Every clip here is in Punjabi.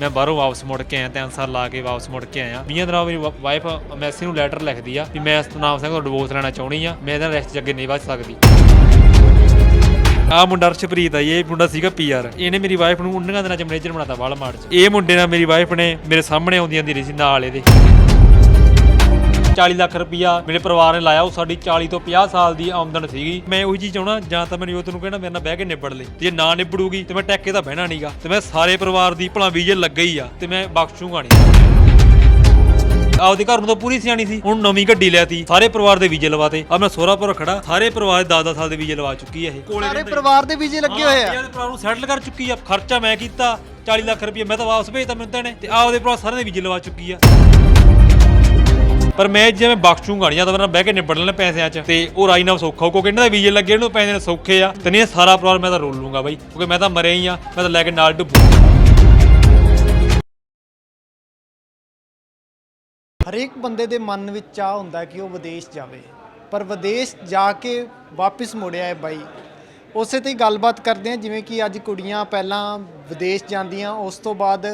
ਮੈਂ ਬਾਹਰੋਂ ਵਾਪਸ ਮੁੜ ਕੇ ਆਇਆ, ਤਿੰਨ ਸਾਲ ਲਾ ਕੇ ਵਾਪਸ ਮੁੜ ਕੇ ਆਇਆ। 20 ਦਿਨਾਂ ਮੇਰੀ ਵਾਈਫ ਮੈਸੀ ਨੂੰ ਲੈਟਰ ਲਿਖਦੀ ਆ ਵੀ ਮੈਂ ਸਤਨਾਮ ਸਿੰਘ ਤੋਂ ਡਿਵੋਰਸ ਲੈਣਾ ਚਾਹੁੰਦੀ ਆ। ਮੈਂ ਇਹਦਾ ਰਿਸ਼ਤੇ ਅੱਗੇ ਨਹੀਂ ਵੱਧ ਸਕਦੀ। ਆ ਮੁੰਡਾ ਅਰਸ਼ਪ੍ਰੀਤ ਆ ਇਹ ਮੁੰਡਾ ਸੀਗਾ ਪੀਆਰ ਇਹਨੇ ਮੇਰੀ ਵਾਈਫ ਨੂੰ 19 ਦਿਨਾਂ ਚ ਮੈਨੇਜਰ ਬਣਾਤਾ ਵਾਲਮਾਰਟ 'ਚ। ਇਹ ਮੁੰਡੇ ਨਾਲ ਮੇਰੀ ਵਾਈਫ ਨੇ ਮੇਰੇ ਸਾਹਮਣੇ ਆਉਂਦੀ ਆਂਦੀ ਰਹੀ ਸੀ, ਨਾਲ ਇਹਦੇ। 40 ਲੱਖ ਰੁਪਇਆ ਮੇਰੇ ਪਰਿਵਾਰ ਨੇ ਲਾਇਆ। ਉਹ ਸਾਡੀ 40 ਤੋਂ 50 ਸਾਲ ਦੀ ਆਮਦਨ ਸੀਗੀ। ਮੈਂ ਉਹੀ ਚੀਜ਼ ਚਾਹਣਾ ਜਾਂ ਤਾਂ ਮੈਨੂੰ ਉਹ ਤੈਨੂੰ ਕਹਿਣਾ ਮੇਰੇ ਨਾਲ ਬਹਿ ਕੇ ਨਿਬੜ ਲੈ। ਜੇ ਨਾ ਨਿਬੜੂਗੀ ਤੇ ਮੈਂ ਟੈਕੇ ਤਾਂ ਬਹਿਣਾ ਨਹੀਂਗਾ ਤੇ ਮੈਂ ਸਾਰੇ ਪਰਿਵਾਰ ਦੀ ਭਲਾ ਵੀਜੇ ਲੱਗਾ ਹੀ ਆ ਤੇ ਮੈਂ ਬਖਸ਼ੂਗਾ ਨਹੀਂ ਆਪਦੇ ਘਰ ਨੂੰ ਤਾਂ ਪੂਰੀ ਸਿਆਣੀ ਸੀ। ਹੁਣ ਨਵੀਂ ਗੱਡੀ ਲੈਤੀ ਸਾਰੇ ਪਰਿਵਾਰ ਦੇ ਵੀਜ਼ੇ ਲਵਾਤੇ। ਆ ਮੈਂ ਸੋਹਰਾਪੁਰ ਖੜਾ ਸਾਰੇ ਪਰਿਵਾਰ ਦੇ 10-10 ਸਾਲ ਦੇ ਵੀਜ਼ੇ ਲਵਾ ਚੁੱਕੀ ਹੈ ਇਹ। ਸਾਰੇ ਪਰਿਵਾਰ ਦੇ ਵੀਜ਼ੇ ਲੱਗੇ ਹੋਏ ਆ। ਇਹਦੇ ਪਰਿਵਾਰ ਨੂੰ ਸੈਟਲ ਕਰ ਚੁੱਕੀ ਆ। ਖਰਚਾ ਮੈਂ ਕੀਤਾ 40 ਲੱਖ ਰੁਪਏ ਮੈਂ ਤਾਂ ਵਾਪਸ ਭੇਜਤਾ ਮੈਨੂੰ ਤਾਂ ਨੇ ਤੇ ਆਪਦੇ ਪਰਿਵਾਰ ਸਾਰਿਆਂ ਦੇ ਵੀਜ਼ੇ ਲਵਾ ਚੁੱਕੀ ਆ। ਪਰ ਮੈਂ ਜਿਵੇਂ ਬਖਸ਼ੂਗਾ ਨਹੀਂ ਜਾਂ ਤਾਂ ਮੇਰੇ ਨਾਲ ਬਹਿ ਕੇ ਨਿਬੜ ਲੈਣਾ ਪੈਸਿਆਂ 'ਚ। ਤੇ ਉਹ ਰਾਈ ਨਾਲ ਸੌਖਾ ਹੋ, ਕਿਉਂਕਿ ਇਹਨਾਂ ਦੇ ਵੀਜ਼ੇ ਲੱਗੇ ਇਹਨੂੰ ਪੈਸੇ ਨੇ ਸੌਖੇ ਆ। ਤੇ ਨਹੀਂ ਇਹ ਸਾਰਾ ਪਰਿਵਾਰ ਮੈਂ ਤਾਂ ਰੋਲ ਲੂੰਗਾ ਬਾਈ, ਕਿਉਂਕਿ ਮੈਂ ਤਾਂ ਮਰਿਆ ਹੀ ਆ, ਮੈਂ ਤਾਂ ਲੈ ਕੇ ਨਾਲ ਡੁੱਬੂ। ਹਰੇਕ ਬੰਦੇ ਦੇ ਮਨ ਵਿੱਚ ਚਾਹ ਹੁੰਦਾ ਕਿ ਉਹ ਵਿਦੇਸ਼ ਜਾਵੇ। ਪਰ ਵਿਦੇਸ਼ ਜਾ ਕੇ ਵਾਪਸ ਮੁੜਿਆ ਹੈ ਬਾਈ। ਉਸੇ ਤੇ ਹੀ ਗੱਲਬਾਤ ਕਰਦੇ ਹਾਂ, ਜਿਵੇਂ ਕਿ ਅੱਜ ਕੁੜੀਆਂ ਪਹਿਲਾਂ ਵਿਦੇਸ਼ ਜਾਂਦੀਆਂ, ਉਸ ਤੋਂ ਬਾਅਦ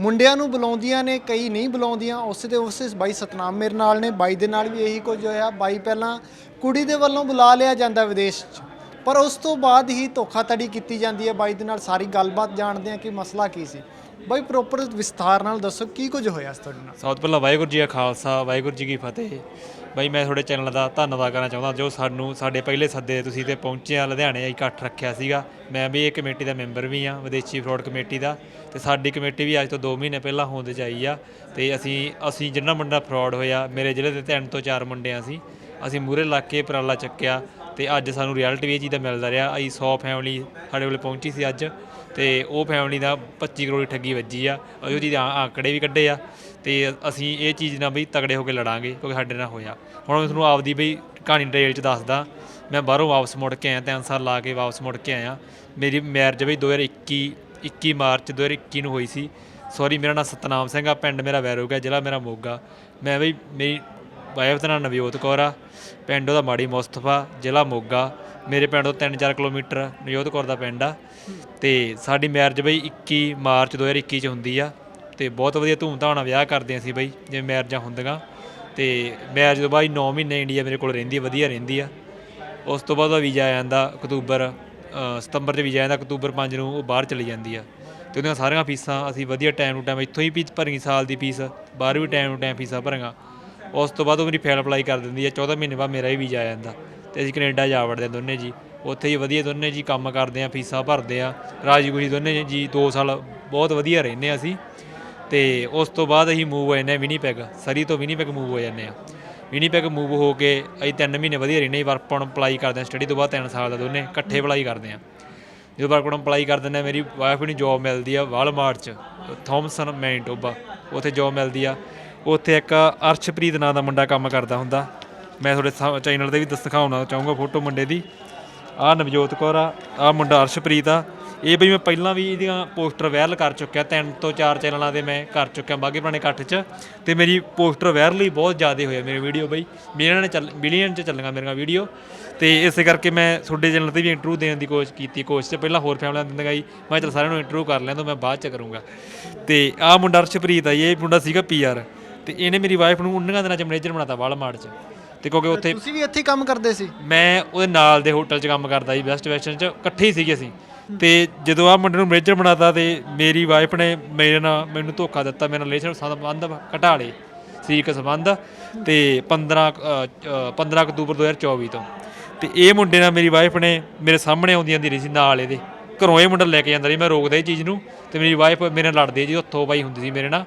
ਮੁੰਡਿਆਂ ਨੂੰ ਬੁਲਾਉਂਦੀਆਂ ਨੇ, ਕਈ ਨਹੀਂ ਬੁਲਾਉਂਦੀਆਂ, ਉਸੇ ਤੇ ਉਸੇ ਬਾਈ ਸਤਨਾਮ ਮੇਰੇ ਨਾਲ ਨੇ, ਬਾਈ ਦੇ ਨਾਲ ਵੀ ਇਹੀ ਕੁਝ ਹੋਇਆ। ਬਾਈ ਪਹਿਲਾਂ ਕੁੜੀ ਦੇ ਵੱਲੋਂ ਬੁਲਾ ਲਿਆ ਜਾਂਦਾ ਵਿਦੇਸ਼ 'ਚ, ਪਰ ਉਸ ਤੋਂ ਬਾਅਦ ਹੀ ਧੋਖਾਧੜੀ ਕੀਤੀ ਜਾਂਦੀ ਹੈ। ਬਾਈ ਦੇ ਨਾਲ ਸਾਰੀ ਗੱਲਬਾਤ ਜਾਣਦੇ ਹਾਂ ਕਿ ਮਸਲਾ ਕੀ ਸੀ। ਬਾਈ ਪ੍ਰੋਪਰ ਵਿਸਥਾਰ ਨਾਲ ਦੱਸੋ ਕੀ ਕੁਝ ਹੋਇਆ ਸੀ ਤੁਹਾਡੇ ਨਾਲ? ਸਭ ਤੋਂ ਪਹਿਲਾਂ ਵਾਹਿਗੁਰੂ ਜੀ ਕਾ ਖਾਲਸਾ, ਵਾਹਿਗੁਰੂ ਜੀ ਕੀ ਫਤਿਹ। ਬਾਈ, ਮੈਂ ਤੁਹਾਡੇ ਚੈਨਲ ਦਾ ਧੰਨਵਾਦ ਕਰਨਾ ਚਾਹੁੰਦਾ, ਜੋ ਸਾਨੂੰ, ਸਾਡੇ ਪਹਿਲੇ ਸੱਦੇ ਤੁਸੀਂ ਤੇ ਪਹੁੰਚੇ ਆ, ਲੁਧਿਆਣੇ ਇਕੱਠ ਰੱਖਿਆ ਸੀਗਾ। ਮੈਂ ਵੀ ਇਹ ਕਮੇਟੀ ਦਾ ਮੈਂਬਰ ਵੀ ਆ, ਵਿਦੇਸ਼ੀ ਫਰਾਡ ਕਮੇਟੀ ਦਾ। ਤੇ ਸਾਡੀ ਕਮੇਟੀ ਵੀ ਅੱਜ ਤੋਂ 2 ਮਹੀਨੇ ਪਹਿਲਾਂ ਹੋਂਦ ਚ ਆਈ ਆ। ਤੇ ਅਸੀਂ ਅਸੀਂ ਜਿੰਨਾ ਮੁੰਡਾ ਫਰਾਡ ਹੋਇਆ, ਮੇਰੇ ਜ਼ਿਲ੍ਹੇ ਦੇ ਤਿੰਨ ਤੋਂ ਚਾਰ ਮੁੰਡੇ ਆ ਸੀ। ਅਸੀਂ ਮੂਰੇ ਲੱਗ ਕੇ ਉਪਰਾਲਾ ਚੱਕਿਆ, ਤੇ ਅੱਜ ਸਾਨੂੰ ਰਿਜ਼ਲਟ ਵੀ ਇਹ ਚੀਜ਼ ਦਾ ਮਿਲਦਾ ਰਿਹਾ। ਅਸੀਂ 100 ਫੈਮਿਲੀ ਸਾਡੇ ਕੋਲੇ ਪਹੁੰਚੀ ਸੀ ਅੱਜ। ਤੇ ਉਹ ਫੈਮਿਲੀ ਦਾ 25 ਕਰੋੜ ਦੀ ਠੱਗੀ ਵੱਜੀ ਆ ਉਹ ਚੀਜ਼ ਆਂਕੜੇ ਵੀ ਕੱਢੇ ਆ ਤੇ ਅਸੀਂ ਇਹ ਚੀਜ਼ ਨਾਲ ਬਈ ਤਗੜੇ ਹੋ ਕੇ ਲੜਾਂਗੇ ਕਿਉਂਕਿ ਸਾਡੇ ਨਾਲ ਹੋਇਆ। ਹੁਣ ਮੈਂ ਤੁਹਾਨੂੰ ਆਪਦੀ ਬਈ ਕਹਾਣੀ ਡਿਟੇਲ ਚ ਦੱਸਦਾ, ਮੈਂ ਬਾਹਰੋਂ ਵਾਪਸ ਮੁੜ ਕੇ ਆਇਆ, ਤਿੰਨ ਸਾਲ ਲਾ ਕੇ ਵਾਪਸ ਮੁੜ ਕੇ ਆਇਆ। ਮੇਰੀ ਮੈਰਿਜ ਬਈ 2021 21 ਮਾਰਚ 2021 ਨੂੰ ਹੋਈ ਸੀ। ਸੌਰੀ ਮੇਰਾ ਨਾਮ ਸਤਨਾਮ ਸਿੰਘ ਆ, ਪਿੰਡ ਮੇਰਾ ਵੈਰੋਗ ਹੈ ਜ਼ਿਲ੍ਹਾ ਮੇਰਾ ਮੋਗਾ। ਮੈਂ ਬਈ ਮੇਰੀ ਵਾਈਫ ਦਾ ਨਾਮ ਨਵਜੋਤ ਕੌਰ ਆ, ਪਿੰਡ ਉਹਦਾ ਮਾੜੀ ਮੁਸਤਫਾ, ਜ਼ਿਲ੍ਹਾ ਮੋਗਾ। ਮੇਰੇ ਪਿੰਡ ਤੋਂ 3-4 ਕਿਲੋਮੀਟਰ ਨਵਜੋਤ ਕੌਰ ਦਾ ਪਿੰਡ ਆ। ਤੇ ਸਾਡੀ ਮੈਰਿਜ ਬਈ 21 ਮਾਰਚ 2021 ਚ ਹੁੰਦੀ ਆ। ਤੇ ਬਹੁਤ ਵਧੀਆ ਧੂਮਧਾਮ ਨਾਲ ਵਿਆਹ ਕਰਦੇ ਅਸੀਂ ਬਈ, ਜਿਵੇਂ ਮੈਰਿਜਾਂ ਹੁੰਦੀਆਂ। ਤੇ ਮੈਰਿਜ ਤੋਂ ਬਾਅਦ 9 ਮਹੀਨੇ ਇੰਡੀਆ ਮੇਰੇ ਕੋਲ ਰਹਿੰਦੀ ਵਧੀਆ ਰਹਿੰਦੀ ਆ। ਉਸ ਤੋਂ ਬਾਅਦ ਉਹਦਾ ਵੀਜ਼ਾ ਆ ਜਾਂਦਾ ਅਕਤੂਬਰ ਸਤੰਬਰ 'ਚ ਵੀਜ਼ਾ ਆ ਜਾਂਦਾ, ਅਕਤੂਬਰ 5 ਨੂੰ ਉਹ ਬਾਹਰ ਚਲੀ ਜਾਂਦੀ ਆ। ਤੇ ਉਹਦੀਆਂ ਸਾਰੀਆਂ ਫੀਸਾਂ ਅਸੀਂ ਵਧੀਆ ਟਾਈਮ ਟੂ ਟਾਈਮ ਇੱਥੋਂ ਹੀ ਫੀਸ ਭਰੀ ਸਾਲ ਦੀ ਫੀਸ, ਬਾਹਰ ਵੀ ਟਾਈਮ ਟੂ ਟਾਈਮ ਫੀਸਾਂ ਭਰਾਂਗਾ ਉਸ ਤੋਂ ਬਾਅਦ ਉਹ ਮੇਰੀ ਫਾਈਲ ਅਪਲਾਈ ਕਰ ਦਿੰਦੀ ਆ 14 ਮਹੀਨੇ ਬਾਅਦ ਮੇਰਾ ਵੀ ਵੀਜ਼ਾ ਆ ਜਾਂਦਾ। ਤੇ ਅਸੀਂ ਕੈਨੇਡਾ ਜਾ ਵੜਦੇ ਹਾਂ ਦੋਨੇ ਜੀ। ਉੱਥੇ ਹੀ ਵਧੀਆ ਦੋਨੇ ਜੀ ਕੰਮ ਕਰਦੇ ਆ ਫੀਸਾਂ ਭਰਦੇ ਆ ਰਾਜੀ ਖੁਸ਼ੀ ਦੋਨੇ ਜੀ 2 ਸਾਲ ਬਹੁਤ ਵਧੀਆ ਰਹਿੰਦੇ ਆ ਅਸੀਂ। ਤੇ ਉਸ ਤੋਂ ਬਾਅਦ ਅਸੀਂ ਮੂਵ ਹੋ ਜਾਂਦੇ ਹਾਂ ਵਿਨੀਪੈਗ। ਸਰੀ ਤੋਂ ਵਿਨੀਪੈਗ ਮੂਵ ਹੋ ਜਾਂਦੇ ਆ ਵਿਨੀਪੈਗ ਮੂਵ ਹੋ ਕੇ ਅਸੀਂ 3 ਮਹੀਨੇ ਵਧੀਆ ਰਹਿੰਦੇ ਵਰਕ ਪਣ ਅਪਲਾਈ ਕਰਦੇ ਆ ਸਟੱਡੀ ਤੋਂ ਬਾਅਦ 3 ਸਾਲ ਦਾ ਦੋਨੇ ਇਕੱਠੇ ਅਪਲਾਈ ਕਰਦੇ ਆ ਜਦੋਂ ਵਰਕ ਪਣ ਅਪਲਾਈ ਕਰ ਦਿੰਦੇ ਆ ਮੇਰੀ ਵਾਈਫ ਨੂੰ ਜੌਬ ਮਿਲਦੀ ਆ ਵਾਲਮਾਰਟ ਚ, ਥੌਮਸਨ ਮੈਨਟੋਬਾ। ਉੱਥੇ ਜੌਬ ਮਿਲਦੀ ਆ। ਉੱਥੇ ਇੱਕ ਅਰਸ਼ਪ੍ਰੀਤ ਨਾਂ ਦਾ ਮੁੰਡਾ ਕੰਮ ਕਰਦਾ ਹੁੰਦਾ। ਮੈਂ ਤੁਹਾਡੇ ਚੈਨਲ ਤੇ ਵੀ ਦੱਸ ਦਿਖਾਉਣਾ ਚਾਹੂੰਗਾ ਫੋਟੋ ਮੁੰਡੇ ਦੀ। ਆਹ ਨਵਜੋਤ ਕੌਰ ਆ ਆਹ ਮੁੰਡਾ ਅਰਸ਼ਪ੍ਰੀਤ ਆ। ਇਹ ਬਈ ਮੈਂ ਪਹਿਲਾਂ ਵੀ ਇਹਦੀਆਂ ਪੋਸਟਰ ਵਾਇਰਲ ਕਰ ਚੁੱਕਿਆ ਤਿੰਨ ਤੋਂ ਚਾਰ ਚੈਨਲਾਂ ਤੇ ਮੈਂ ਕਰ ਚੁੱਕਿਆ ਬਾਗੇ ਪੁਰਾਣੇ ਇਕੱਠ 'ਚ। ਤੇ ਮੇਰੀ ਪੋਸਟਰ ਵਾਇਰਲ ਹੀ ਬਹੁਤ ਜ਼ਿਆਦਾ ਹੋਇਆ ਮੇਰੇ ਵੀਡੀਓ ਬਈ। ਮਿਲੀਅਨ ਨੇ ਚੱਲ ਮਿਲੀਅਨ 'ਚ ਚੱਲੀਆਂ ਮੇਰੀਆਂ ਵੀਡੀਓ ਤੇ ਇਸੇ ਕਰਕੇ ਮੈਂ ਤੁਹਾਡੇ ਚੈਨਲ ਤੇ ਵੀ ਇੰਟਰਵਿਊ ਦੇਣ ਦੀ ਕੋਸ਼ਿਸ਼ ਕੀਤੀ ਕੋਸ਼ਿਸ਼ 'ਚ ਪਹਿਲਾਂ ਹੋਰ ਫੈਮਲੀਆਂ ਦਿੰਦਾ ਗਈ ਮੈਂ ਚਲ ਸਾਰਿਆਂ ਨੂੰ ਇੰਟਰਵਿਊ ਕਰ ਲੈਂਦਾ ਮੈਂ ਬਾਅਦ 'ਚ ਕਰੂੰਗਾ। ਤੇ ਆਹ ਮੁੰਡਾ ਅਰਸ਼ਪ੍ਰੀਤ ਆ ਜੀ, ਇਹ ਮੁੰਡਾ ਸੀਗਾ ਪੀਆਰ ਤੇ ਇਹਨੇ ਮੇਰੀ ਵਾਈਫ ਨੂੰ 19 ਦਿਨਾਂ 'ਚ ਮੈਨੇਜਰ ਬਣਾਤਾ ਵਾਲਮਾਰਟ 'ਚ। ਤੇ ਕਿਉਂਕਿ ਉੱਥੇ ਤੁਸੀਂ ਵੀ ਇੱਥੇ ਹੀ ਕੰਮ ਕਰਦੇ ਸੀ? ਮੈਂ ਉਹਦੇ ਨਾਲ ਦੇ ਹੋਟਲ 'ਚ ਕੰਮ ਕਰਦਾ ਸੀ ਬੈਸਟ ਵੈਸਟਰਨ 'ਚ ਇਕੱਠੇ ਹੀ ਸੀਗੇ ਅਸੀਂ। ਤੇ ਜਦੋਂ ਆ ਮੁੰਡੇ ਨੂੰ ਮੈਨੇਜਰ ਬਣਾਤਾ ਤੇ ਮੇਰੀ ਵਾਈਫ ਨੇ ਮੇਰੇ ਨਾਲ ਮੈਨੂੰ ਧੋਖਾ ਦਿੱਤਾ ਮੇਰੇ ਨਾਲ ਰਿਲੇਸ਼ਨ ਸੰਬੰਧ ਘਟਾ ਲਏ ਸਰੀਰਕ ਸੰਬੰਧ। ਤੇ 15 ਅ, ਅ, 15 ਅਕਤੂਬਰ 2024 ਤੋਂ। ਤੇ ਇਹ ਮੁੰਡੇ ਨਾਲ ਮੇਰੀ ਵਾਈਫ ਨੇ ਮੇਰੇ ਸਾਹਮਣੇ ਆਉਂਦੀ ਜਾਂਦੀ ਰਹੀ ਸੀ ਨਾਲ ਇਹਦੇ। ਘਰੋਂ ਇਹ ਮੁੰਡਾ ਲੈ ਕੇ ਜਾਂਦਾ ਸੀ ਮੈਂ ਰੋਕਦਾ ਇਹ ਚੀਜ਼ ਨੂੰ ਤੇ ਮੇਰੀ ਵਾਈਫ ਮੇਰੇ ਨਾਲ ਲੜਦੀ ਜੀ ਹੱਥੋਂ ਬਾਈ ਹੁੰਦੀ ਸੀ ਮੇਰੇ ਨਾਲ।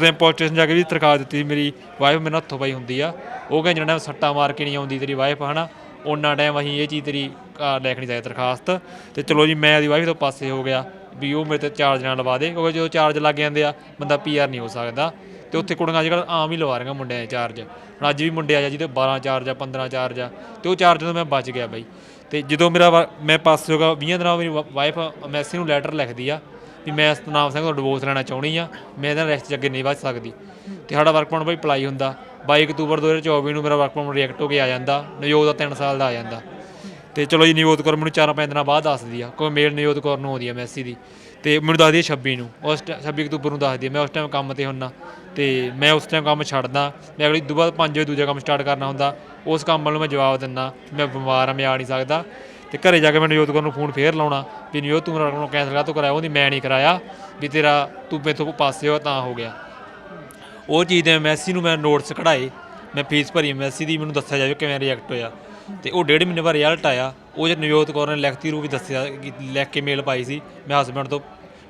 ਤੇ ਪੁਲਿਸ ਸਟੇਸ਼ਨ ਜਾ ਕੇ ਵੀ ਦਰਖਾਸਤ ਦਿੱਤੀ ਸੀ ਮੇਰੀ ਵਾਈਫ ਮੇਰੇ ਨਾਲ ਹੱਥੋਂ ਬਾਈ ਹੁੰਦੀ ਆ। ਉਹ ਕਹਿੰਦੇ ਜਿਹੜਾ ਸੱਟਾ ਮਾਰ ਕੇ ਨਹੀਂ ਆਉਂਦੀ ਤੇਰੀ ਵਾਈਫ ਹਨਾ? ਉਹਨਾਂ ਟਾਈਮ ਅਸੀਂ ਇਹ ਚੀਜ਼ ਤੇਰੀ ਅਹ, ਲੈ ਕੇ ਨਹੀਂ ਸਕਦੇ ਦਰਖਾਸਤ। ਤੇ ਚਲੋ ਜੀ ਮੈਂ ਉਹਦੀ ਵਾਈਫ ਤੋਂ ਪਾਸੇ ਹੋ ਗਿਆ ਵੀ ਉਹ ਮੇਰੇ ਤੇ ਚਾਰਜ ਨਾਲ ਲਵਾ ਦੇ ਕਿਉਂਕਿ ਜਦੋਂ ਚਾਰਜ ਲੱਗ ਜਾਂਦੇ ਆ ਬੰਦਾ ਪੀਆਰ ਨਹੀਂ ਹੋ ਸਕਦਾ। ਤੇ ਉੱਥੇ ਕੁੜੀਆਂ ਅੱਜ ਕੱਲ੍ਹ ਆਮ ਹੀ ਲਵਾ ਰਹੀਆਂ ਮੁੰਡਿਆਂ ਦੇ ਚਾਰਜ ਹੁਣ ਅੱਜ ਵੀ ਮੁੰਡੇ ਆ ਜਾ ਜਿਹਦੇ 12 ਚਾਰਜ ਆ 15 ਚਾਰਜ ਆ ਤੇ ਉਹ ਚਾਰਜ ਤੋਂ ਮੈਂ ਬਚ ਗਿਆ ਬਾਈ। ਤੇ ਜਦੋਂ ਮੇਰਾ ਵਾ- ਮੈਂ ਪਾਸੇ ਹੋ ਗਿਆ 20 ਦਿਨਾਂ ਬਾਅਦ ਮੇਰੀ ਵਾਈਫ ਮੈਸੀ ਨੂੰ ਲੈਟਰ ਲਿਖਦੀ ਆ ਵੀ ਮੈਂ ਸਤਨਾਮ ਸਿੰਘ ਤੋਂ ਡਿਵੋਰਸ ਲੈਣਾ ਚਾਹੁੰਦੀ ਆ, ਮੈਂ ਇਹਦਾ ਰਿਸ਼ਤੇ 'ਚ ਅੱਗੇ ਨਹੀਂ ਵੱਧ ਸਕਦੀ। ਤੇ ਸਾਡਾ ਵਰਕ ਪਰਮਿਟ ਬਈ ਅਪਲਾਈ ਹੁੰਦਾ। 22 ਅਕਤੂਬਰ 2024 ਨੂੰ ਮੇਰਾ ਵਰਕ ਪਰਮਿਟ ਰਿਜੈਕਟ ਹੋ ਕੇ ਆ ਜਾਂਦਾ। ਨਿਯੋਗ ਦਾ 3 ਸਾਲ ਦਾ ਆ ਜਾਂਦਾ। ਤੇ ਚਲੋ ਜੀ ਨਿਯੋਤ ਕੌਰ ਮੈਨੂੰ ਚਾਰ ਪੰਜ ਦਿਨਾਂ ਬਾਅਦ ਦੱਸਦੀ ਆ। ਕੋਈ ਮੇਲ ਨਿਯੋਤ ਕੌਰ ਨੂੰ ਆਉਂਦੀ ਆ ਮੈਸੀ ਦੀ। ਤੇ ਮੈਨੂੰ ਦੱਸਦੀ ਹੈ 26 ਨੂੰ। ਉਸ ਟ- 26 ਅਕਤੂਬਰ ਨੂੰ ਦੱਸਦੀ ਹੈ ਮੈਂ ਉਸ ਟਾਈਮ ਕੰਮ ਤੇ ਹੁੰਨਾ। ਤੇ ਮੈਂ ਉਸ ਟਾਈਮ ਕੰਮ ਛੱਡਦਾ। ਮੈਂ ਅਗਲੀ ਦੁਬਾਰਾ 5 ਵਜੇ ਦੂਜਾ ਕੰਮ ਸਟਾਰਟ ਕਰਨਾ ਹੁੰਦਾ। ਉਸ ਕੰਮ ਵੱਲ ਮੈਂ ਜਵਾਬ ਦਿੰਦਾ, ਮੈਂ ਬਿਮਾਰ ਆ, ਮੈਂ ਆ ਨਹੀਂ ਸਕਦਾ। ਤੇ ਘਰੇ ਜਾ ਕੇ ਮੈਂ ਨਵਜੋਤ ਕੌਰ ਨੂੰ ਫੋਨ ਫੇਰ ਲਾਉਣਾ ਵੀ ਨਵਜੋਤ ਤੂੰ ਮੇਰਾ ਕੰਮ ਕੈਂਸਲ ਕਰ, ਤੂੰ ਕਰਾਇਆ ਉਹਦੀ ਮੈਂ ਨਹੀਂ ਕਰਾਇਆ, ਵੀ ਤੇਰਾ ਤੂੰ ਮੇਥੋਂ ਪਾਸੇ ਹੋ, ਤਾਂ ਹੋ ਗਿਆ। ਉਹ ਚੀਜ਼ ਦੇ ਮੈਸੀ ਨੂੰ ਮੈਂ ਨੋਟਸ ਕਢਾਏ, ਮੈਂ ਫੀਸ ਭਰੀ, ਮੈਸੀ ਦੀ ਮੈਨੂੰ ਦੱਸਿਆ ਜਾਵੇ ਕਿਵੇਂ ਰਿਐਕਟ ਹੋਇਆ। ਤੇ ਉਹ ਡੇਢ ਮਹੀਨੇ ਬਾਅਦ ਰਿਜ਼ਲਟ ਆਇਆ, ਉਹ ਜੇ ਨਵਜੋਤ ਕੌਰ ਨੇ ਲਿਖਤੀ ਰੂਪ ਵਿੱਚ ਦੱਸਿਆ ਕਿ ਲਿਖ ਕੇ ਮੇਲ ਪਾਈ ਸੀ, ਮੈਂ ਹਸਬੰਡ ਤੋਂ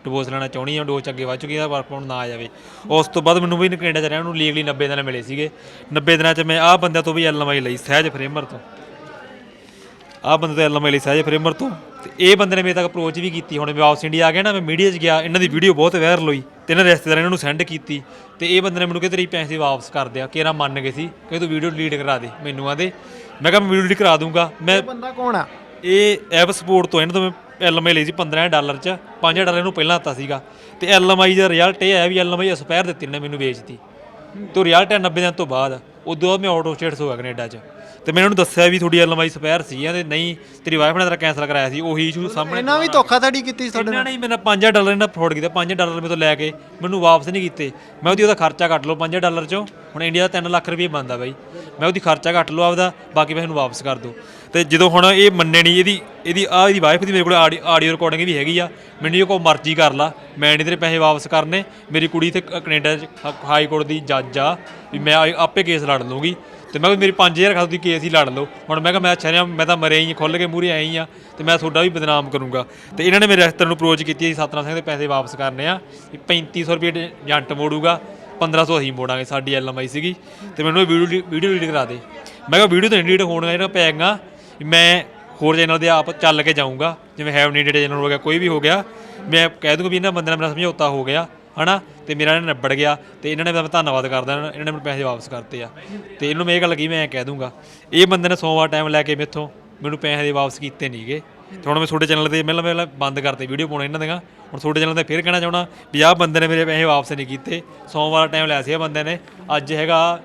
ਡਿਵੋਰਸ ਲੈਣਾ ਚਾਹੁੰਦੀ ਹਾਂ ਡੋਜ਼ ਅੱਗੇ ਵੱਧ ਚੁੱਕੀ ਆ ਪਰ ਹੁਣ ਨਾ ਆ ਜਾਵੇ। ਉਸ ਤੋਂ ਬਾਅਦ ਮੈਨੂੰ ਵੀ ਕੈਨੇਡਾ ਚ ਰਹਿਣ ਨੂੰ ਲੀਗਲੀ 90 ਦਿਨ ਮਿਲੇ ਸੀਗੇ। 90 ਦਿਨਾਂ ਚ ਮੈਂ ਆਹ ਬੰਦਿਆਂ ਤੋਂ ਵੀ ਐਲਐਮਆਈ ਲਈ ਸਹਿਜ ਫਰੇਮਰ ਤੋਂ। ਆਹ ਬੰਦੇ ਤੋਂ ਐਲਐਮਆਈ ਲਈ ਸਹਿਜ ਫਰੇਮਰ ਤੋਂ। ਤੇ ਇਹ ਬੰਦੇ ਨੇ ਮੇਰੇ ਤੱਕ ਅਪਰੋਚ ਵੀ ਕੀਤੀ। ਹੁਣ ਮੈਂ ਵਾਪਸ ਇੰਡੀਆ ਆ ਗਿਆ ਨਾ ਮੈਂ ਮੀਡੀਆ 'ਚ ਗਿਆ ਇਹਨਾਂ ਦੀ ਵੀਡੀਓ ਬਹੁਤ ਵਾਇਰਲ ਹੋਈ। ਤੇ ਇਹਨਾਂ ਰਿਸ਼ਤੇਦਾਰਾਂ ਨੇ ਇਹਨੂੰ ਸੈਂਡ ਕੀਤੀ। ਤੇ ਇਹ ਬੰਦੇ ਨੇ ਮੈਨੂੰ ਕਿਹਾ ਤੇਰੀ ਪੈਸੇ ਵਾਪਸ ਕਰ ਦਿਆ ਕਿ ਇਹਨਾਂ ਮੰਨ ਗਏ ਸੀ ਕਿ ਤੂੰ ਵੀਡੀਓ ਡਿਲੀਟ ਕਰਾ ਦੇ ਮੈਨੂੰ ਆਦੇ ਮੈਂ ਕਿਹਾ ਮੈਂ ਵੀਡੀਓ ਡਿਲੀਟ ਕਰਾ ਦੂੰਗਾ। ਮੈਂ ਬੰਦਾ ਕੌਣ ਆ? ਇਹ ਐਪ ਸਪੋਰਟ ਤੋਂ ਇਹਨਾਂ ਤੋਂ ਮੈਂ ਐਲਐਮਆਈ ਲਈ ਸੀ 15 ਡਾਲਰ ਚ 5 ਡਾਲਰ ਨੂੰ ਪਹਿਲਾਂ ਦਿੱਤਾ ਸੀਗਾ। ਤੇ ਐਲਐਮਆਈ ਦਾ ਰਿਜ਼ਲਟ ਇਹ ਆਇਆ ਵੀ ਐਲਐਮਆਈ ਐਕਸਪਾਇਰ ਦਿੱਤੀ ਨੇ ਮੈਨੂੰ ਵੇਚਤੀ ਤੇ ਰਿਜ਼ਲਟ ਹੈ 90 ਦਿਨ ਤੋਂ ਬਾਅਦ ਉਦੋਂ ਬਾਅਦ ਮੈਂ ਆਊਟ ਸਟੇਟਸ ਹੋ ਗਿਆ ਕੈਨੇਡਾ ਚ। ਤੇ ਮੈਂ ਇਹਨਾਂ ਨੂੰ ਦੱਸਿਆ ਵੀ ਤੁਹਾਡੀ ਐਲਐਮਆਈ ਐਕਸਪਾਇਰ ਸੀ ਤੇ ਨਹੀਂ ਤੇਰੀ ਵਾਈਫ ਨੇ ਤੇਰਾ ਕੈਂਸਲ ਕਰਾਇਆ ਸੀ ਉਹੀ ਇਸ਼ੂ ਸਾਹਮਣੇ ਇਹਨਾਂ ਵੀ ਧੋਖਾਧੜੀ ਕੀਤੀ ਸੀ ਤੁਹਾਡੇ ਇਹਨਾਂ ਨੇ ਹੀ ਮੇਰਾ 5 ਡਾਲਰ ਇਹਨਾਂ ਫਰੋਡ ਕੀਤਾ 5 ਡਾਲਰ ਮੇਰੇ ਤੋਂ ਲੈ ਕੇ ਮੈਨੂੰ ਵਾਪਸ ਨਹੀਂ ਕੀਤੇ। ਮੈਂ ਉਹਦੀ ਉਹਦਾ ਖਰਚਾ ਕੱਟ ਲਓ 5 ਡਾਲਰ ਚੋਂ ਹੁਣ ਇੰਡੀਆ ਦਾ 3 ਲੱਖ ਰੁਪਏ ਬਣਦਾ ਬਾਈ। ਮੈਂ ਉਹਦੀ ਖਰਚਾ ਕੱਟ ਲਓ ਆਪਦਾ ਬਾਕੀ ਪੈਸੇ ਨੂੰ ਵਾਪਸ ਕਰ ਦਿਓ ਤੇ ਜਦੋਂ ਹੁਣ ਇਹ ਮੰਨੇ ਨਹੀਂ ਇਹਦੀ ਇਹਦੀ ਆ ਇਹਦੀ ਵਾਈਫ ਦੀ ਮੇਰੇ ਕੋਲ ਆਡੀਓ ਰਿਕਾਰਡਿੰਗ ਵੀ ਹੈਗੀ ਆ। ਮੈਨੂੰ ਇਹ ਕੋ ਮਰਜ਼ੀ ਕਰ ਲਾ। ਮੈਂ ਨਹੀਂ ਤੇਰੇ ਪੈਸੇ ਵਾਪਸ ਕਰਨੇ। ਮੇਰੀ ਕੁੜੀ ਤੇ ਕੈਨੇਡਾ ਚ ਹਾਈ ਕੋਰਟ ਦੀ ਜੱਜ ਆ ਵੀ ਮੈਂ ਆਪੇ ਕੇਸ ਲੜ ਲੂੰਗੀ ਤੇ ਮੈਂ ਕਿਹਾ ਮੇਰੀ 5000 ਖਾਤੋਂ ਦੀ ਕੇਸ ਹੀ ਲੜ ਲਓ। ਹੁਣ ਮੈਂ ਕਿਹਾ ਮੈਂ ਅੱਛਾ ਰਿਹਾ ਮੈਂ ਤਾਂ ਮਰਿਆ ਹੀ ਹਾਂ, ਖੁੱਲ ਕੇ ਮੂਰੇ ਆਈ ਹੀ ਆ ਤੇ ਮੈਂ ਤੁਹਾਡਾ ਵੀ ਬਦਨਾਮ ਕਰੂੰਗਾ। ਤੇ ਇਹਨਾਂ ਨੇ ਮੇਰੇ ਰਿਸ਼ਤੇਦਾਰ ਨੂੰ ਅਪਰੋਚ ਕੀਤੀ ਸੀ ਸਤਨਾਮ ਸਿੰਘ ਦੇ ਪੈਸੇ ਵਾਪਸ ਕਰਨੇ ਆ। ਵੀ 3500 ਰੁਪਏ ਜੰਟ ਮੋੜੂਗਾ 1500 ਅਸੀਂ ਮੋੜਾਂਗੇ ਸਾਡੀ ਐਲਐਮਆਈ ਸੀਗੀ। ਤੇ ਮੈਨੂੰ ਇਹ ਵੀਡੀਓ ਵੀਡੀਓ ਡਿਲੀਟ ਕਰਾ ਦੇ। ਮੈਂ ਕਿਹਾ ਵੀਡੀਓ ਤਾਂ ਡਿਲੀਟ ਹੋਣਗਾ ਇਹਨਾਂ ਪੈਗਾ ਮੈਂ ਹੋਰ ਚੈਨਲ ਦੇ ਆਪ ਚੱਲ ਕੇ ਜਾਊਂਗਾ, ਜਿਵੇਂ ਹੈਵ ਨੀਡਡ ਚੈਨਲ ਹੋ ਗਿਆ, ਕੋਈ ਵੀ ਹੋ ਗਿਆ, ਮੈਂ ਕਹਿ ਦੂੰਗਾ ਵੀ ਇਹਨਾਂ ਬੰਦੇ ਨਾਲ ਮੇਰਾ ਸਮਝੌਤਾ ਹੋ ਗਿਆ, ਹਨਾ? ਤੇ ਮੇਰਾ ਇਹਨਾਂ ਨਿਬੜ ਗਿਆ, ਤੇ ਇਹਨਾਂ ਨੇ ਮੈਂ ਧੰਨਵਾਦ ਕਰਦਾ, ਇਹਨਾਂ ਨੇ ਮੈਨੂੰ ਪੈਸੇ ਵਾਪਸ ਕਰਤੇ ਆ। ਤੇ ਇਹਨੂੰ ਮੈਂ ਇਹ ਗੱਲ ਲੱਗੀ ਮੈਂ ਕਹਿ ਦੂੰਗਾ, ਇਹ ਬੰਦੇ ਨੇ ਸੋਮਵਾਰ ਟਾਈਮ ਲੈ ਕੇ ਮੇਥੋਂ ਮੈਨੂੰ ਪੈਸੇ ਦੇ ਵਾਪਸ ਕੀਤੇ ਨਹੀਂਗੇ ਤੇ ਹੁਣ ਮੈਂ ਤੁਹਾਡੇ ਚੈਨਲ ਤੇ ਪਹਿਲਾਂ ਪਹਿਲਾਂ ਬੰਦ ਕਰਤੇ, ਵੀਡੀਓ ਪਾਉਣਾ ਇਹਨਾਂ ਦੀਆਂ। ਹੁਣ ਤੁਹਾਡੇ ਚੈਨਲ ਤੇ ਫਿਰ ਕਹਿਣਾ ਚਾਹਣਾ ਵੀ ਆਹ ਬੰਦੇ ਨੇ ਮੇਰੇ ਪੈਸੇ ਵਾਪਸ ਨਹੀਂ ਕੀਤੇ। ਸੋਮਵਾਰ ਟਾਈਮ ਲਿਆ ਸੀ ਇਹ ਬੰਦੇ ਨੇ। ਅੱਜ ਹੈਗਾ